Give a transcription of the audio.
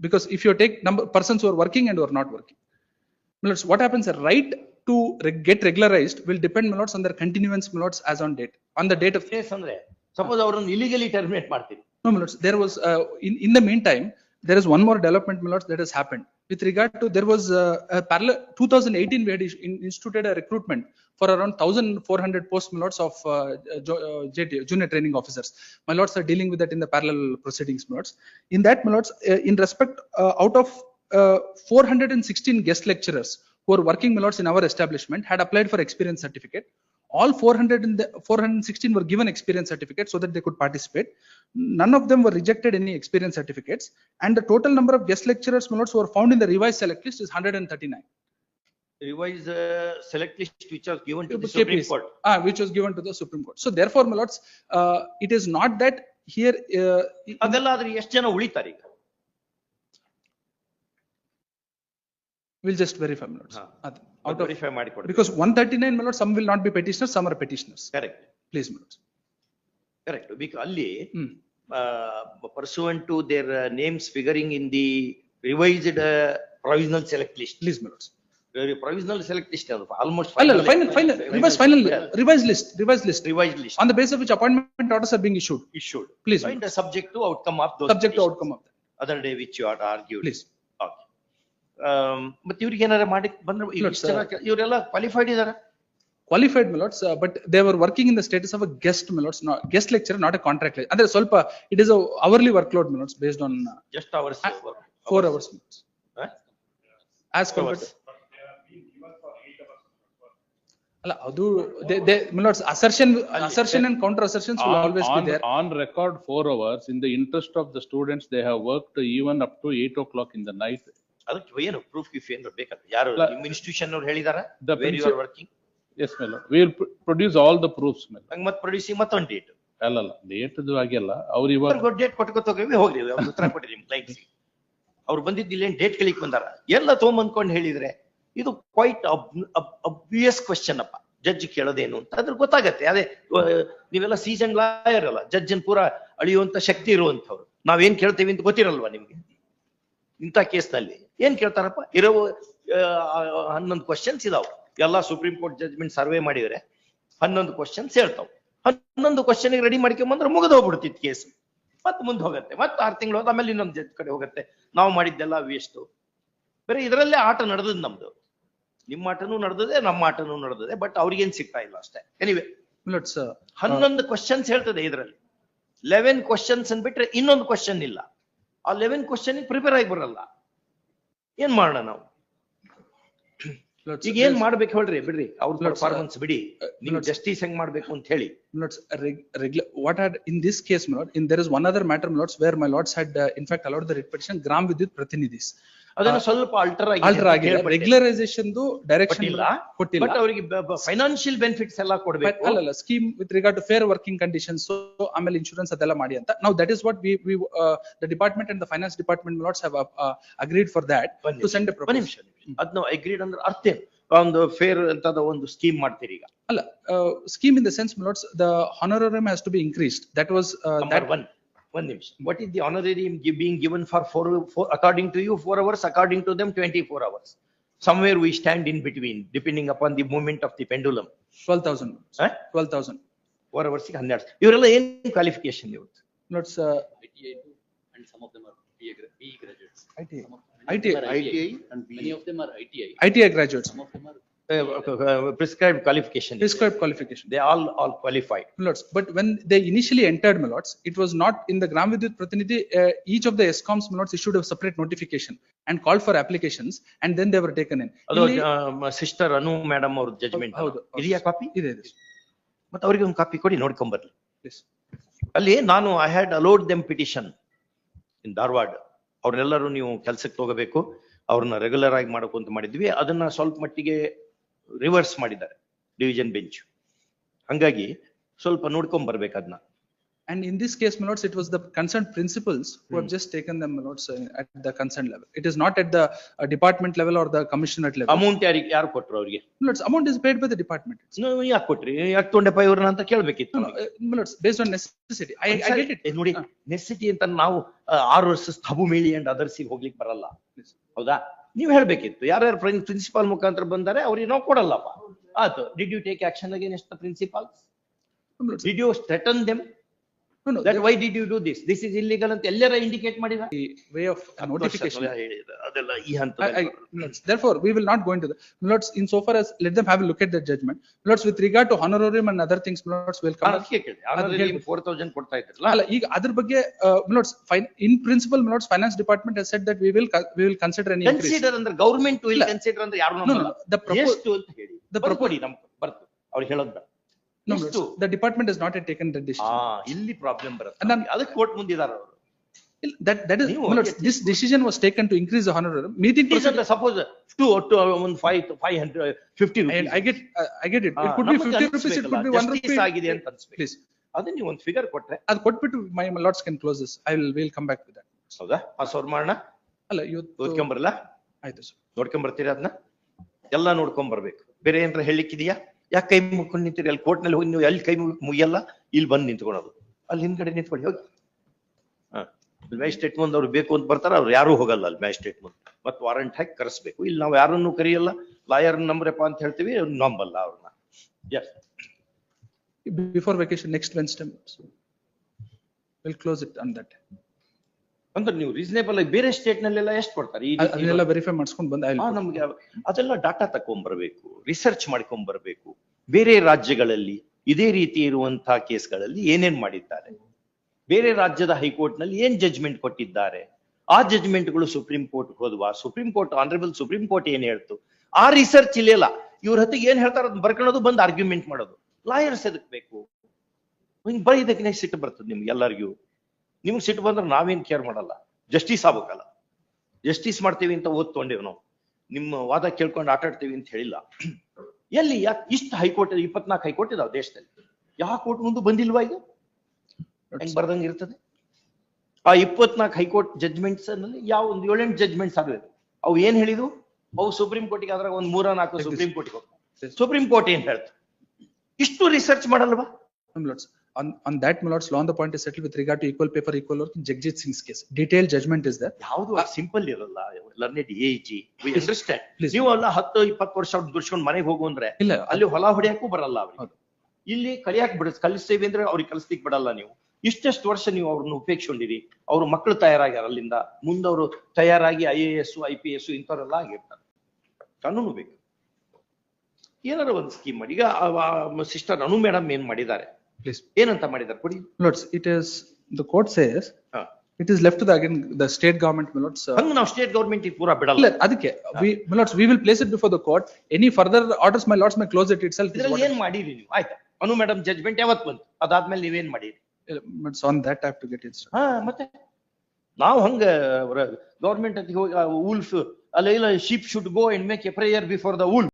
Because if you take number, persons who are working and who are not working. My lords, what happens, a right to reg- get regularized will depend, my lords, on their continuance, my lords, as on date, on the date of. Case ಅಂದ್ರೆ suppose ಅವ್ರನ್ನ ಇಲಿಗಲಿ terminate ಮಾಡ್ತೀವಿ No, my lords, there was, uh, in, in the meantime, there is one more development, my lords, that has happened. With regard to, there was uh, a parallel, 2018, we had instituted a recruitment for around 1,400 posts, my lords, of uh, jo- uh, JT, junior training officers. My lords are dealing with that in the parallel proceedings, my lords. In that, my lords, uh, in respect, out of uh, 416 guest lecturers who are working, my lords, in our establishment, had applied for experience certificate All 400 in the 416 were given experience certificate so that they could participate. None of them were rejected any experience certificates. And the total number of guest lecturers, my lords, who are found in the revised select list is 139. Revise select list which are given to the supreme KPS, court ah, which was given to the Supreme Court. So therefore, my lords, uh, it is not that here, uh, ಅದೆಲ್ಲ ಆದ್ರೆ ಎಷ್ಟು ಜನ ಉಳಿತಾರೆ ಈಗ we'll just verify, my lords. ಹಾ. ಅದ್- Out of, verify ಮಾಡಿ ಕೊಡಿ because 139, my lords, some will not be petitioners, some are petitioners. Correct Please, my lords. Correct ಬಿಕ ಅಲ್ಲಿ Hmm. Pursuant to their names figuring in the revised provisional select list Please, my lords. Provisional select list ಅದು almost Final, final, final, revised final, revised list, revised list. Revise list On the basis of which appointment orders are being issued. issued. Please, my And lords. subject to outcome of those. subject to outcome of that. Other day which you had argued. Please. Okay. Um, ಮತ್ತೆ ಇವ್ರಿಗೆ ಏನಾರ ಮಾಡಿ ಬಂದ್ರೆ Look, ಇಷ್ಟ್ ಜನ K- ಇವರೆಲ್ಲ qualified ಇದಾರ Qualified, my lords, uh, but they were working in the status of a guest, my lords, not guest lecturer, not a contract. lecturer. ಅಂದ್ರೆ ಸ್ವಲ್ಪ, it is a hourly workload, my lords, based on uh, just hours four hours. my lords. As compared. Hours. ಅಲ್ಲ, ಅದು, they, they, my lords, assertion, assertion and counter assertions will On, always be on, there. on record, four hours, in the interest of the students, they have worked even up to eight o'clock in the night. ಅದಕ್ಕೆ ಏನು proof ಗಿಫ್ ಏನು ಬೇಕಲ್ಲ ಯಾರು ನಿಮ್ಮ institution ಅವ್ರು ಹೇಳಿದಾರ? The where you are working S mail we will produce all the proofs lord. ಹಂಗ ಮತ್ತೆ ಪ್ರೊಡ್ಯೂಸಿಂಗ್ ಮತ್ತೊಂದು ಡೇಟ್ ಅಲ್ಲಲ್ಲ, ಡೇಟ್ ಆಗಿಲ್ಲ, ಅವ್ರು ಇವಾಗ ಡೇಟ್ ಕೊಟ್ಕೋತ ಹೋಗಿ ಹೋಗ್ರಿ ಅವ್ರು ಉತ್ತರ ಕೊಡಿ ನಿಮ್ ಕ್ಲೈಂಟ್ಸ್ ಅವ್ರು ಬಂದಿದ್ದು ಇಲ್ಲೇನ್ ಡೇಟ್ ಕೇಳಿಕ್ ಬಂದಾರ? ಎಲ್ಲ ತೊಗೊಂಬಂದ್ಕೊಂಡು ಹೇಳಿದ್ರೆ ಇದು ಕ್ವೈಟ್ ಅಬ್ವಿಯಸ್ ಕ್ವಶನ್ ಅಪ್ಪ. ಜಡ್ಜ್ ಕೇಳೋದೇನು ಅಂತ. ಅದ್ರ ಗೊತ್ತಾಗತ್ತೆ. ಅದೇ ಆ, ನೀವೆಲ್ಲ ಸೀಸನ್ ಲಾಯರ್ ಅಲ್ಲ. ಜಡ್ಜ್ ಪೂರ ಅಳಿಯುವಂತ ಶಕ್ತಿ ಇರುವಂತವ್ರು ನಾವೇನ್ ಕೇಳ್ತೇವೆ ಅಂತ ಗೊತ್ತಿರಲ್ವಾ ನಿಮ್ಗೆ? ಇಂಥ ಕೇಸ್ನಲ್ಲಿ ಏನ್ ಕೇಳ್ತಾರಪ್ಪ? ಇರೋ ಹನ್ನೊಂದು ಕ್ವಶನ್ಸ್ ಇದಾವ. ಎಲ್ಲ ಸುಪ್ರೀಂ ಕೋರ್ಟ್ ಜಡ್ಜ್ಮೆಂಟ್ ಸರ್ವೆ ಮಾಡಿದ್ರೆ ಹನ್ನೊಂದು ಕ್ವಶನ್ಸ್ ಹೇಳ್ತಾವ್. ಹನ್ನೊಂದು ಕ್ವಶನ್ ರೆಡಿ ಮಾಡ್ಕೊಂಬಂದ್ರೆ ಮುಗಿದು ಹೋಗ್ಬಿಡ್ತಿತ್ತು ಕೇಸ್ ಮತ್ತೆ ಮುಂದೆ ಹೋಗತ್ತೆ. ಮತ್ತೆ ಆರು ತಿಂಗಳು ಹೋದ ಆಮೇಲೆ ಇನ್ನೊಂದು ಜಜ್ ಕಡೆ ಹೋಗತ್ತೆ. ನಾವು ಮಾಡಿದ್ದೆಲ್ಲ ವೇಸ್ಟ್ ಬೇರೆ ಇದರಲ್ಲೇ ಆಟ ನಡೆದದ್ ನಮ್ದು. ನಿಮ್ಮ ಆಟನೂ ನಡೆದದೆ ನಮ್ಮ ಆಟನೂ ನಡೆದದೆ ಬಟ್ ಅವ್ರಿಗೇನ್ ಸಿಗ್ತಾ ಇಲ್ಲ ಅಷ್ಟೇ. ಎನಿವೆ ಹನ್ನೊಂದು ಕ್ವಶನ್ಸ್ ಹೇಳ್ತದೆ ಇದರಲ್ಲಿ. ಲೆವೆನ್ ಕ್ವಶನ್ಸ್ ಬಿಟ್ರೆ ಇನ್ನೊಂದು ಕ್ವಶನ್ ಇಲ್ಲ. ಆ ಲೆವೆನ್ ಕ್ವಶನ್ ಪ್ರಿಪೇರ್ ಆಗಿ ಬರಲ್ಲ. ಏನ್ ಮಾಡೋಣ ನಾವು ಈಗ ಏನ್ ಮಾಡ್ಬೇಕು ಹೇಳ್ರಿ ಬಿಡ್ರಿ ಅವ್ರ ಪರ್ಫಾರ್ಮೆನ್ಸ್ ಬಿಡಿ ನೀವು ಜಸ್ಟಿಸ್ ಹೆಂಗ್ ಮಾಡ್ಬೇಕು ಅಂತ ಹೇಳಿ regular what are in this case this in my lord, in, there matter lords, where my lords had, uh, in fact, allowed the writ ಅದನ್ನು ಸ್ವಲ್ಪ ಅಲ್ಟರ್ ಆಗಿ ರೆಗ್ಯುಲರೈಸೇಷನ್ ಡೈರೆಕ್ಷನ್ ಇಲ್ಲ ಕೊಟ್ಟಿಲ್ಲ. ಬಟ್ ಅವರಿಗೆ ಫೈನಾನ್ಷಿಯಲ್ ಬೆನಿಫಿಟ್ಸ್ ಎಲ್ಲಾ ಕೊಡಬೇಕು. ಅಲ್ಲ ಅಲ್ಲ scheme with regard to fair working conditions ಆಮೇಲೆ ಇನ್ಶೂರೆನ್ಸ್ ಅದೆಲ್ಲ ಮಾಡಿ ಅಂತ. ನಾವು that is what we we the department and the finance department lords have agreed for that to send proposal ಅದ್ನ ಅಗ್ರೀಡ್ ಅಂದ್ರೆ ಅರ್ಥ ಒಂದು ಫೇರ್ ಅಂತ ಒಂದು ಸ್ಕೀಮ್ ಮಾಡ್ತೀರಿ ಈಗ. ಅಲ್ಲ scheme in the sense lords the honorarium has to be increased that was that one one minute. What is the honorarium being given for four, four, according to you, four hours, according to them, 24 hours? Somewhere we stand in between, depending upon the movement of the pendulum. 12,000. Huh? 12,000. Four hours, 100. You're in qualification. Not, sir. ITI and some of them are BE graduates. ITA. ITI. ITI. And Many of them are ITA. ITA graduates. Some of them are Prescribe qualification prescribed qualification. They all all qualified Lords, but when they initially entered, my lords, it was not in the Gram Vidyut Pratinidhi, uh, each of the ESCOMs, my lords, issued a separate notification and called for applications and then they were taken in. ಅದು ಇಲ್ಲಿ- sister ಅನು madam ಅವ್ರ judgement ಹೌದು. ಇದೆಯಾ copy ಇದೆ ಇದೆ. ಮತ್ತೆ ಅವ್ರಿಗೆ ಒಂದು ಕಾಪಿ ಕೊಡಿ ನೋಡ್ಕೊಂಬರ್ಲಿ Please. ಅಲ್ಲಿ ನಾನು I had allowed them petition in Dharwad ಅವ್ರನ್ನೆಲ್ಲರೂ ನೀವು ಕೆಲ್ಸಕ್ಕೆ ತಗೋಬೇಕು ಅವ್ರನ್ನ ರೆಗ್ಯುಲರ್ ಆಗಿ ಮಾಡಬೇಕು ಅಂತ ಮಾಡಿದ್ವಿ ಅದನ್ನ ಸ್ವಲ್ಪ ಮಟ್ಟಿಗೆ ರಿವರ್ಸ್ ಮಾಡಿದ್ದಾರೆ ಡಿವಿಷನ್ ಬೆಂಚ್ ಹಂಗಾಗಿ ಸ್ವಲ್ಪ ನೋಡ್ಕೊಂಡ್ ಬರ್ಬೇಕು ಅದನ್ನ And in this case, my lords, it was the concerned principals who Hmm. have just taken them, my lords, uh, at the concerned level. It is not at the uh, department level or the commissionerate level. Amount ಯಾರಿಗೆ ಯಾರು ಕೊಟ್ರು ಅವರಿಗೆ? My lords, amount is paid by the department. no ಯಾಕೆ ಕೊಟ್ರಿ ಯಾಕೆ ತೊಗೊಂಡೆಪ್ಪ ಇವ್ರನ್ನ ಅಂತ ಕೇಳ್ಬೇಕಿತ್ತು uh, my lords, based on necessity. I, I get it. ನೋಡಿ. ನೆಸಿಟಿ ಅಂತ ನಾವು ಆರು ವರ್ಷ ಹಬು ಮೇಳಿ ಅಂಡ್ ಅದರ್ಸಿಗೆ ಹೋಗ್ಲಿಕ್ಕೆ ಬರಲ್ಲ. ಹೌದಾ ನೀವ್ ಹೇಳ್ಬೇಕಿತ್ತು. ಯಾರ್ಯಾರು ಪ್ರಿನ್ಸಿಪಾಲ್ ಮುಖಾಂತರ ಬಂದಾರೆ ಅವ್ರಿಗೆ ನಾವು ಕೊಡಲ್ಲಪ್ಪ. ಆಯ್ತು. Did you take action against the principal did you threaten them No, no, that why did you do this? This is illegal ಅಂತ ಎಲ್ಲರ ಇಂಡಿಕೇಟ್ ಮಾಡಿದ the way of notification. ಅದೆಲ್ಲ ಈ ಹಂತದಲ್ಲಿ therefore, we will not go into the, Lords in so far as, let them have a look at the judgment. Lords, with regard to honorarium and other things, lords, will come. ಅದಕ್ಕೆ ಕೇಳಿ ಅದು ಹೇಳ್ಬೇಕು. ಕೊಡ್ತಾ ಇದ್ರಲ್ಲ ಅಲ್ಲ ಈಗ ಅದರ ಬಗ್ಗೆ my lords in principle principle finance department has said that we will we will consider any increase. Consider ಅಂದ್ರೆ government will consider ಅಂದ್ರೆ ಯಾರು no, the proposed ಅಂತ ಹೇಳಿ The proposed ನಮ್ ಬರ್ತು ಅವ್ರು ಹೇಳೋದ್. Department is not a take Dandi ಇಲ್ಲಿ ಪ್ರಾಬ್ಲಮ್ ಬರತ್ತ. ಅದಕ್ಕ ಕೋಟ್ ಮುಂದಿದಾರ ಅವ್ರು. ನೋಡ್ಕೊಂಡ್ ಬರಲ್ಲ ಆಯ್ತು ಸರ್. ನೋಡ್ಕೊಂಡ್ ಬರ್ತೀರಿ ಬೇರೆ ಏನಾರ ಹೇಳಿಕ್ಕಿದೀಯಾ? ಯಾಕೆ ಕೈ ಮುಗ್ಕೊಂಡು ನಿಂತೀರಿ? ಅಲ್ಲಿ ಕೋರ್ಟ್ನಲ್ಲಿ ಹೋಗಿ ನೀವು ಎಲ್ಲಿ ಕೈ ಮುಗಿ ಮುಗಿಯಲ್ಲ ಇಲ್ಲಿ ಬಂದು ನಿಂತ್ಕೊಳೋದು ಅಲ್ಲಿ ಹಿಂದ್ಗಡೆ ನಿಂತ್ಕೊಳ್ಳಿ ಹೋಗಿ. ಹಾ. ಮ್ಯಾಜಿಸ್ಟ್ರೇಟ್ ಮುಂದೆ ಅವ್ರು ಬೇಕು ಅಂತ ಬರ್ತಾರ ಅವ್ರು ಯಾರು ಹೋಗಲ್ಲ ಅಲ್ಲಿ ಮ್ಯಾಜಿಸ್ಟ್ರೇಟ್ ಮುಂದೆ. ಮತ್ತೆ ವಾರಂಟ್ ಹಾಕಿ ಕರೆಸ್ಬೇಕು. ಇಲ್ಲಿ ನಾವು ಯಾರನ್ನು ಕರೆಯಲ್ಲ ಲಾಯರ್ ನಂಬ್ರಪ್ಪ ಅಂತ ಹೇಳ್ತೀವಿ ಅವ್ರು ನಂಬಲ್ಲ ಅವ್ರನ್ನ. Yes vacation next Wednesday Wednesday. Will close it on that. ಅಂದ್ರೆ ನೀವು ರೀಸನೇಬಲ್ ಆಗಿ ಬೇರೆ ಸ್ಟೇಟ್ ನಲ್ಲೆಲ್ಲ ಎಷ್ಟು ಕೊಡ್ತಾರೆ? ಅದನ್ನೆಲ್ಲ ವೆರಿಫೈ ಮಾಡಿಸ್ಕೊಂಡು ಬಂದ ನಮ್ಗೆ ಅದೆಲ್ಲ ಡಾಟಾ ತಕೊಂಡ್ಬರ್ಬೇಕು ರಿಸರ್ಚ್ ಮಾಡ್ಕೊಂಡ್ ಬರಬೇಕು ಬೇರೆ ರಾಜ್ಯಗಳಲ್ಲಿ ಇದೇ ರೀತಿ ಇರುವಂತಹ ಕೇಸ್ಗಳಲ್ಲಿ ಏನೇನ್ ಮಾಡಿದ್ದಾರೆ? ಬೇರೆ ರಾಜ್ಯದ ಹೈಕೋರ್ಟ್ನಲ್ಲಿ ಏನ್ ಜಜ್ಮೆಂಟ್ ಕೊಟ್ಟಿದ್ದಾರೆ? ಆ ಜಜ್ಮೆಂಟ್ಗಳು Supreme Court ಹೋದ್ವಾ? Supreme Court honourable Supreme Court ಏನ್ ಹೇಳ್ತು? ಆ ರಿಸರ್ಚ್ ಇಲ್ಲ ಇವ್ರ ಹತ್ತಿಗೆ ಏನ್ ಹೇಳ್ತಾರ ಅದನ್ನ ಬರ್ಕೊಳ್ಳೋದು ಬಂದು ಆರ್ಗ್ಯುಮೆಂಟ್ ಮಾಡೋದು. ಲಾಯರ್ಸ್ ಎದಕ್ ಬೇಕು? ಹಿಂಗ್ ಬರೀದಕ್ಕೆ ಸಿಟ್ಟು ಬರ್ತದೆ ನಿಮ್ಗೆ ಎಲ್ಲರಿಗೂ. ನಿಮ್ಗೆ ಸಿಟ್ಟು ಬಂದ್ರೆ ನಾವೇನ್ ಕೇರ್ ಮಾಡಲ್ಲ. ಜಸ್ಟಿಸ್ ಆಗ್ಬೇಕಲ್ಲ. ಜಸ್ಟಿಸ್ ಮಾಡ್ತೀವಿ ಅಂತ ಓದ್ಕೊಂಡೇವ್ ನಾವು. ನಿಮ್ಮ ವಾದ ಕೇಳ್ಕೊಂಡು ಆಟಾಡ್ತೀವಿ ಅಂತ ಹೇಳಿಲ್ಲ. ಎಲ್ಲಿ ಯಾಕೆ ಇಷ್ಟು ಹೈಕೋರ್ಟ್ ಇಪ್ಪತ್ನಾಲ್ಕು ಹೈಕೋರ್ಟ್ ಇದಾವೆ ದೇಶದಲ್ಲಿ. ಯಾವ ಕೋರ್ಟ್ ಮುಂದೆ ಬಂದಿಲ್ವಾ ಈಗ? ಹೆಂಗ್ ಬರ್ದಂಗೆ ಇರ್ತದೆ? ಆ ಇಪ್ಪತ್ನಾಲ್ಕು ಹೈಕೋರ್ಟ್ ಜಜ್ಮೆಂಟ್ಸ್ ಅಲ್ಲಿ ಯಾವ ಒಂದು ಏಳೆಂಟು ಜಜ್ಮೆಂಟ್ಸ್ ಆಗಬೇಕು ಅವು ಏನ್ ಹೇಳಿದ್ರು ಅವು ಸುಪ್ರೀಂ ಕೋರ್ಟಿಗೆ ಅದ್ರಾಗ ಒಂದು ಮೂರ ನಾಲ್ಕು ಸುಪ್ರೀಂ ಕೋರ್ಟಿಗೆ ಹೋಗ್ತಾರೆ ಸುಪ್ರೀಂ ಕೋರ್ಟ್ ಏನ್ ಹೇಳ್ತು? ಇಷ್ಟು ರಿಸರ್ಚ್ ಮಾಡಲ್ವಾ? On, on that, my lords, law on the point is settled with regard to equal pay for equal work in Jagjit Singh's case. Detailed judgment is there. ಯಾವುದು simple ಇರಲ್ಲ learned A G we understand please. ನೀವು ಎಲ್ಲ ಹತ್ತು ಇಪ್ಪತ್ತು ವರ್ಷ ದುಡ್ಸ್ಕೊಂಡು ಮನೆಗೆ ಹೋಗು ಅಂದ್ರೆ ಇಲ್ಲ, ಅಲ್ಲಿ ಹೊಲ ಹೊಡೆಯಕ್ಕೂ ಬರಲ್ಲ ಅವ್ರಿಗೆ. ಹೌದು. ಇಲ್ಲಿ ಕಲಿಯಾಕ್ ಬಿಡ ಕಲಿಸ್ತೇವೆ ಅಂದ್ರೆ ಅವ್ರಿಗೆ ಕಲಿಸ್ಲಿಕ್ ಬಿಡಲ್ಲ ನೀವು. ಇಷ್ಟೆಷ್ಟು ವರ್ಷ ನೀವು ಅವ್ರನ್ನ ಉಪೇಕ್ಷಕೊಂಡಿರಿ ಅವ್ರ ಮಕ್ಕಳು ತಯಾರಾಗ್ಯಾರ ಅಲ್ಲಿಂದ. ಮುಂದವರು ತಯಾರಾಗಿ I A S I P S ಇಂಥವ್ರೆಲ್ಲ ಆಗಿರ್ತಾರೆ. ಕಾನೂನು ಬೇಕು. ಏನಾರ ಒಂದು ಸ್ಕೀಮ್ ಮಾಡಿ. ಈಗ ಸಿಸ್ಟರ್ ಅನು ಮೇಡಮ್ ಏನ್ ಮಾಡಿದ್ದಾರೆ? ಪ್ಲೀಸ್ ಏನಂತ ಮಾಡಿದ್ದಾರೆ? ಕೊಡಿ. Notes it is the court says it is left again the state government milords ನಾವು ಸ್ಟೇಟ್ ಗವರ್ಮೆಂಟ್ ಪೂರಾ ಬಿಡಲ್ಲ. ಅದಕ್ಕೆ milords we will place it before the court any further orders my lords my close it itself ಇದ್ರಲ್ಲಿ ಏನು ಮಾಡಿರಿ ನೀವು? ಆಯ್ತು. ಅನು madam judgement ಯಾವತ್ತು ಬಂತು? ಅದಾದ್ಮೇಲೆ ನೀವೇನ್ ಮಾಡಿರಿ? Milords on that have to get it ಹಾ ಮತ್ತೆ? ನಾವು ಹಂಗ ಗವರ್ಮೆಂಟ್ ಅಂತ ಹೋಗಿ ವೂಲ್ಫ್ ಅಲ್ಲ ಇಲ್ಲ should go and make a prayer before the wolf